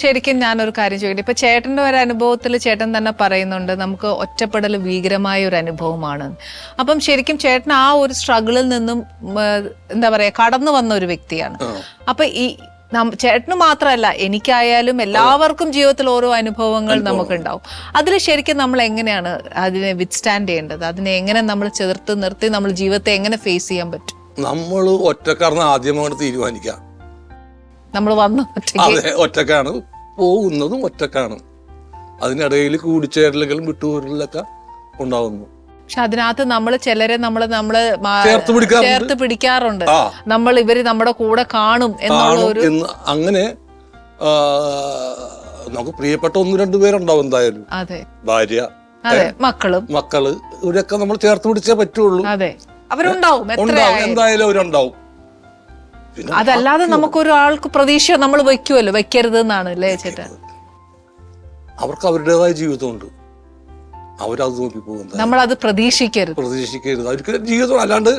ശരിക്കും ഞാനൊരു കാര്യം ചോദിക്കട്ടെ? ഇപ്പൊ ചേട്ടന്റെ ഒരു അനുഭവത്തിൽ ചേട്ടൻ തന്നെ പറയുന്നുണ്ട് നമുക്ക് ഒറ്റപ്പെടൽ ഭീകരമായ ഒരു അനുഭവമാണ്. അപ്പം ശരിക്കും ചേട്ടൻ ആ ഒരു സ്ട്രഗിളിൽ നിന്നും എന്താ പറയാ കടന്നു വന്ന ഒരു വ്യക്തിയാണ്. അപ്പൊ ഈ ചേട്ടന് മാത്രമല്ല എനിക്കായാലും എല്ലാവർക്കും ജീവിതത്തിൽ ഓരോ അനുഭവങ്ങൾ നമുക്കുണ്ടാവും. അതിൽ ശരിക്കും നമ്മൾ എങ്ങനെയാണ് അതിനെ വിത്ത്സ്റ്റാൻഡ് ചെയ്യേണ്ടത്? അതിനെ എങ്ങനെ നമ്മൾ ചേർത്ത് നിർത്തി നമ്മൾ ജീവിതത്തെ എങ്ങനെ ഫേസ് ചെയ്യാൻ പറ്റും? നമ്മൾ ഒറ്റക്കാരന് ആദ്യം അങ്ങോട്ട് തീരുമാനിക്കാം. നമ്മൾ വന്ന അതെ ഒറ്റക്കാണ്. പോകുന്നതും ഒറ്റക്കാണ്. അതിനിടയിൽ കൂടിച്ചേരലുകളും വിട്ടുപോരലൊക്കെ ഉണ്ടാവുന്നു. പക്ഷെ അതിനകത്ത് നമ്മൾ ചിലരെ നമ്മൾ നമ്മൾ മാ- ചേർത്ത് പിടിക്കാറുണ്ട്. നമ്മൾ ഇവർ നമ്മുടെ കൂടെ കാണും എന്നുള്ള ഒരു അങ്ങനെ നമുക്ക് പ്രിയപ്പെട്ട ഒന്ന് രണ്ടു പേരുണ്ടാവും എന്തായാലും. അതെ. ഭാര്യ അതെ മക്കളും. മക്കൾ ഇവരൊക്കെ നമ്മൾ ചേർത്ത് പിടിച്ചേ പറ്റുള്ളൂ. അതെ. അവരുണ്ടാവും എന്തായാലും അവരുണ്ടാവും. അതല്ലാതെ നമുക്ക് ഒരാൾക്ക് പ്രതീക്ഷ നമ്മൾ വെക്കുമല്ലോ വെക്കരുത് എന്നാണ് അല്ലേ ചേട്ടാ? അവർക്ക് അവരുടേതായ ജീവിതമുണ്ട്. അവരത് നോക്കി പോകുന്നത് നമ്മൾ അത് പ്രതീക്ഷിക്കരുത്. പ്രതീക്ഷിക്കരുത്. അവർക്ക് ജീവിതം അല്ലാണ്ട്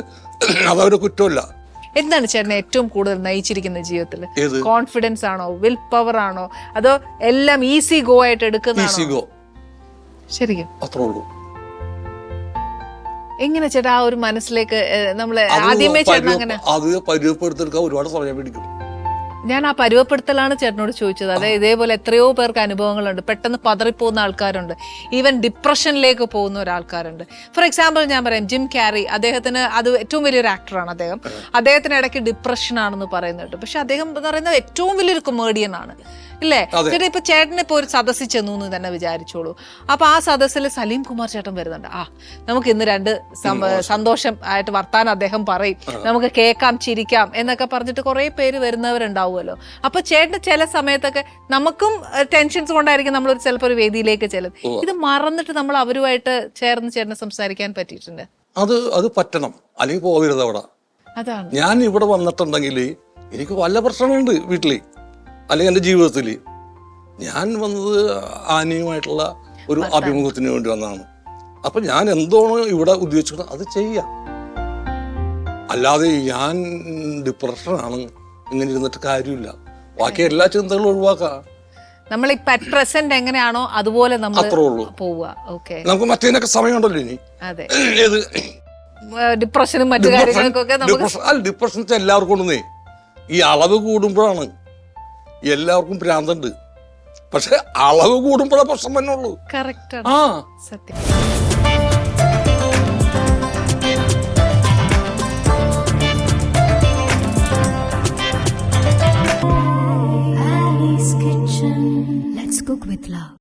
അതവരുടെ കുറ്റമല്ല. എന്താണ് ചേട്ടനെ ഏറ്റവും കൂടുതൽ നയിച്ചിരിക്കുന്ന ജീവിതത്തിൽ ഏത്? കോൺഫിഡൻസ് ആണോ വിൽ പവർ ആണോ അതോ എല്ലാം ഈസി ഗോ ആയിട്ട് എടുക്കുന്ന ഈസി ഗോ ശരിക്കും. അത്രേ ഉള്ളൂ. എങ്ങനെ ചേട്ടാ ആ ഒരു മനസ്സിലേക്ക് നമ്മൾ ആദ്യമേ ചേട്ടൻ അങ്ങനെ അത് പരിചയപ്പെടുത്തെടുക്കാൻ ഒരുപാട് സമയം പിടിക്കും. ഞാൻ ആ പരുവപ്പെടുത്തലാണ് ചേട്ടനോട് ചോദിച്ചത്. അതായത് ഇതേപോലെ എത്രയോ പേർക്ക് അനുഭവങ്ങളുണ്ട്. പെട്ടെന്ന് പതറിപ്പോകുന്ന ആൾക്കാരുണ്ട്. ഈവൻ ഡിപ്രഷനിലേക്ക് പോകുന്ന ഒരാൾക്കാരുണ്ട്. ഫോർ എക്സാമ്പിൾ ഞാൻ പറയാം ജിം ക്യാരി അദ്ദേഹത്തിന് അത് ഏറ്റവും വലിയൊരു ആക്ടറാണ് അദ്ദേഹം. അദ്ദേഹത്തിന് ഇടയ്ക്ക് ഡിപ്രഷൻ ആണെന്ന് പറയുന്നുണ്ട്. പക്ഷെ അദ്ദേഹം എന്ന് പറയുന്നത് ഏറ്റവും വലിയൊരു കൊമേഡിയൻ ആണ്. ഇല്ലേ? ചേട്ടൻ ചേട്ടാ ഇപ്പൊ ചേട്ടൻ ഇപ്പൊ ഒരു സദസ്സിൽ ചെന്നു എന്ന് തന്നെ വിചാരിച്ചോളൂ. അപ്പൊ ആ സദസ്സിൽ സലീം കുമാർ ചേട്ടൻ വരുന്നുണ്ട്. ആ നമുക്ക് ഇന്ന് രണ്ട് സന്തോഷം ആയിട്ട് വർത്താനം അദ്ദേഹം പറയും. നമുക്ക് കേൾക്കാം ചിരിക്കാം എന്നൊക്കെ പറഞ്ഞിട്ട് കുറെ പേര് വരുന്നവരുണ്ടാവുമല്ലോ അപ്പൊ ചേട്ടന് ചില സമയത്തൊക്കെ നമുക്കും ടെൻഷൻസ് കൊണ്ടായിരിക്കും നമ്മൾ ഒരു ചിലപ്പോൾ ഒരു വേദിയിലേക്ക് ചെല്ലും ഇത് മറന്നിട്ട് നമ്മൾ അവരുമായിട്ട് ചേർന്ന് ചേട്ടന് സംസാരിക്കാൻ പറ്റിയിട്ടുണ്ട്. അത് അത് പറ്റണം. അല്ലെങ്കിൽ പോകരുത് അവിടെ. അതാണ്. ഞാൻ ഇവിടെ വന്നിട്ടുണ്ടെങ്കിൽ എനിക്ക് വല്ല പ്രശ്നമുണ്ട് വീട്ടിൽ അല്ലെങ്കിൽ എന്റെ ജീവിതത്തിൽ ഞാൻ വന്നത് ആനയുമായിട്ടുള്ള ഒരു അഭിമുഖത്തിന് വേണ്ടി വന്നതാണ്. അപ്പൊ ഞാൻ എന്തോണോ ഇവിടെ ഉദ്ദേശിച്ചത് അത് ചെയ്യാം. അല്ലാതെ ഞാൻ ഡിപ്രഷനാണ് ഇങ്ങനെ ഇരുന്നിട്ട് കാര്യമില്ല. ബാക്കി എല്ലാ ചിന്തകളും ഒഴിവാക്കാം. നമ്മൾ ഇപ്പൊ അറ്റ് പ്രസന്റ് എങ്ങനെയാണോ അതുപോലെ നമ്മൾ അത്രേ ഉള്ളൂ. പോവുക. ഓക്കെ നമുക്ക് മറ്റേതിനൊക്കെ സമയമുണ്ടല്ലോ ഇനി. അതെ. ഏത്? ഡിപ്രഷനും മറ്റു കാര്യങ്ങൾക്കൊക്കെ നമുക്ക് ഡിപ്രഷൻ അല്ല ഡിപ്രഷൻ എല്ലാവർക്കും ഉണ്ടെന്നേ. ഈ അളവ് കൂടുമ്പോഴാണ് എല്ലാവർക്കും ഭ്രാന്തുണ്ട്. പക്ഷെ അളവ് കൂടുമ്പോഴേ പ്രശ്നം തന്നെ ഉള്ളൂ കറക്റ്റ് ആ. സത്യം. مثله.